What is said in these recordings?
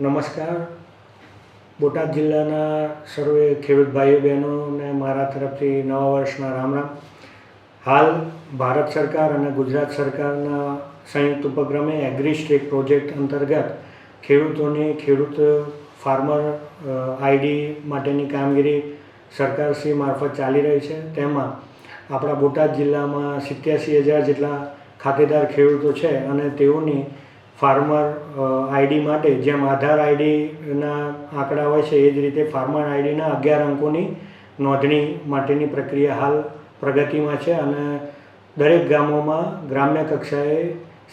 નમસ્કાર. બોટાદ જિલ્લાના સર્વે ખેડૂત ભાઈઓ બહેનોને મારા તરફથી નવા વર્ષના રામ રામ. હાલ ભારત સરકાર અને ગુજરાત સરકારના સંયુક્ત ઉપક્રમે એગ્રીસ્ટેક પ્રોજેક્ટ અંતર્ગત ખેડૂતોની ખેડૂત ફાર્મર આઈડી માટેની કામગીરી સરકારશ્રી મારફત ચાલી રહી છે. તેમાં આપણા બોટાદ જિલ્લામાં સિત્યાસી હજાર જેટલા ખાતેદાર ખેડૂતો છે અને તેઓની ફાર્મર આઈડી માટે જેમ આધાર આઈડીના આંકડા હોય છે, એ જ રીતે ફાર્મર આઈડીના અગિયાર અંકોની નોંધણી માટેની પ્રક્રિયા હાલ પ્રગતિમાં છે અને દરેક ગામોમાં ગ્રામ્ય કક્ષાએ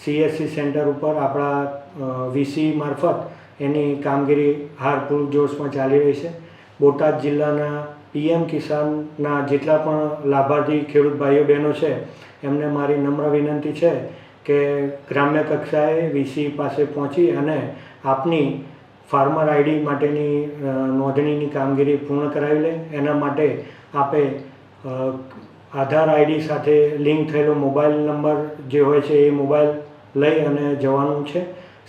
સીએસસી સેન્ટર ઉપર આપણા વીસી મારફત એની કામગીરી હાલ પૂરજોશમાં ચાલી રહી છે. બોટાદ જિલ્લાના પીએમ કિસાનના જેટલા પણ લાભાર્થી ખેડૂત ભાઈઓ બહેનો છે, એમને મારી નમ્ર વિનંતી છે કે ગ્રામ્ય કક્ષાએ વીસી પાસે પહોંચી અને આપની ફાર્મર આઈડી માટેની નોંધણીની કામગીરી પૂર્ણ કરાવી લે. એના માટે આપે આધાર આઈડી સાથે લિંક થયેલો મોબાઈલ નંબર જે હોય છે એ મોબાઈલ લઈ અને જવાનું છે.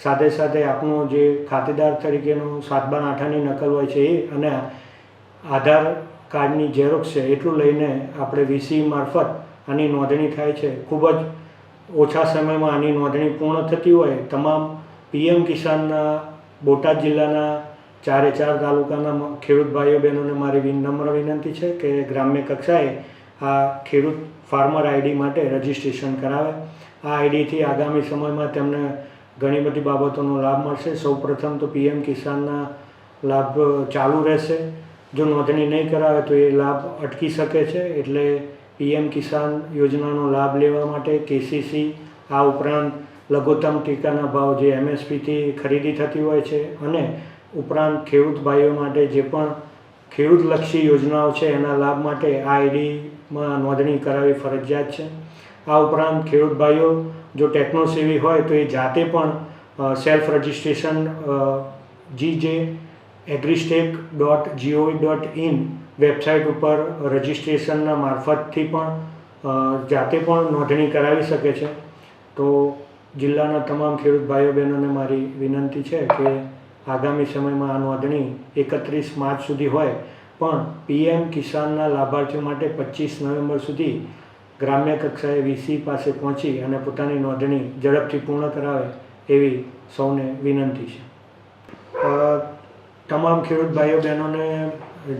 સાથે સાથે આપનો જે ખાતેદાર તરીકેનું સાત બાર આઠાની નકલ હોય છે એ અને આધાર કાર્ડની ઝેરોક્ષ છે, એટલું લઈને આપણે વીસી મારફત આની નોંધણી થાય છે. ખૂબ જ ઓછા સમયમાં આની નોંધણી પૂર્ણ થતી હોય, તમામ પીએમ કિસાનના, બોટાદ જિલ્લાના, ચારે ચાર તાલુકાના ખેડૂત ભાઈઓ બહેનોને મારી નમ્ર વિનંતી છે કે ગ્રામ્ય કક્ષાએ આ ખેડૂત ફાર્મર આઈડી માટે રજિસ્ટ્રેશન કરાવે. આ આઈડીથી આગામી સમયમાં તેમને ઘણી બધી બાબતોનો લાભ મળશે. સૌપ્રથમ તો પીએમ કિસાનના લાભ ચાલુ રહેશે. જો નોંધણી નહીં કરાવે તો એ લાભ અટકી શકે છે. એટલે પીએમ કિસાન યોજનાનો લાભ લેવા માટે કેસીસી આ ઉપરાંત લઘુત્તમ ટેકાના ભાવ જે એમએસપીથી ખરીદી થતી હોય છે અને ઉપરાંત ખેડૂત ભાઈઓ માટે જે પણ ખેડૂતલક્ષી યોજનાઓ છે એના લાભ માટે આ આઈડીમાં નોંધણી કરાવવી ફરજિયાત છે. આ ઉપરાંત ખેડૂત ભાઈઓ જો ટેકનોસેવી હોય તો એ જાતે પણ સેલ્ફ રજિસ્ટ્રેશન જી જે agristack dot GOV dot in website ઉપર રજિસ્ટ્રેશનના મારફતથી પણ જાતે પણ નોંધણી કરાવી શકે છે. તો જિલ્લાના તમામ ખેડૂત ભાઈઓ બહેનોને મારી વિનંતી છે કે આગામી સમયમાં આ નોંધણી એકત્રીસ માર્ચ સુધી હોય. પણ પીએમ કિસાનના લાભાર્થીઓ માટે પચીસ નવેમ્બર સુધી ગ્રામ્ય કક્ષાએ વીસી પાસે પહોંચી અને પોતાની નોંધણી ઝડપથી પૂર્ણ કરાવે એવી સૌને વિનંતી છે. તમામ ખેડૂત ભાઈઓ, બહેનોને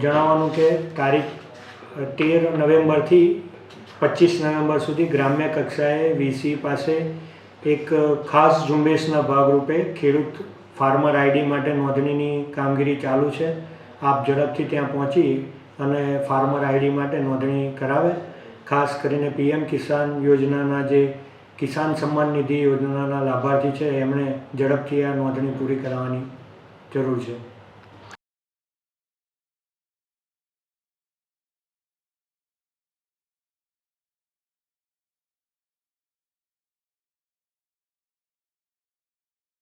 જણાવવાનું કે તારીખ તેર નવેમ્બરથી પચીસ નવેમ્બર સુધી ગ્રામ્ય કક્ષાએ વીસી પાસે એક ખાસ ઝુંબેશના ભાગરૂપે ખેડૂત ફાર્મર આઈડી માટે નોંધણીની કામગીરી ચાલુ છે. આપ ઝડપથી ત્યાં પહોંચી અને ફાર્મર આઈડી માટે નોંધણી કરાવે. ખાસ કરીને પીએમ કિસાન યોજનાના જે કિસાન સન્માન નિધિ યોજનાના લાભાર્થી છે, એમણે ઝડપથી આ નોંધણી પૂરી કરાવવાની જરૂર છે.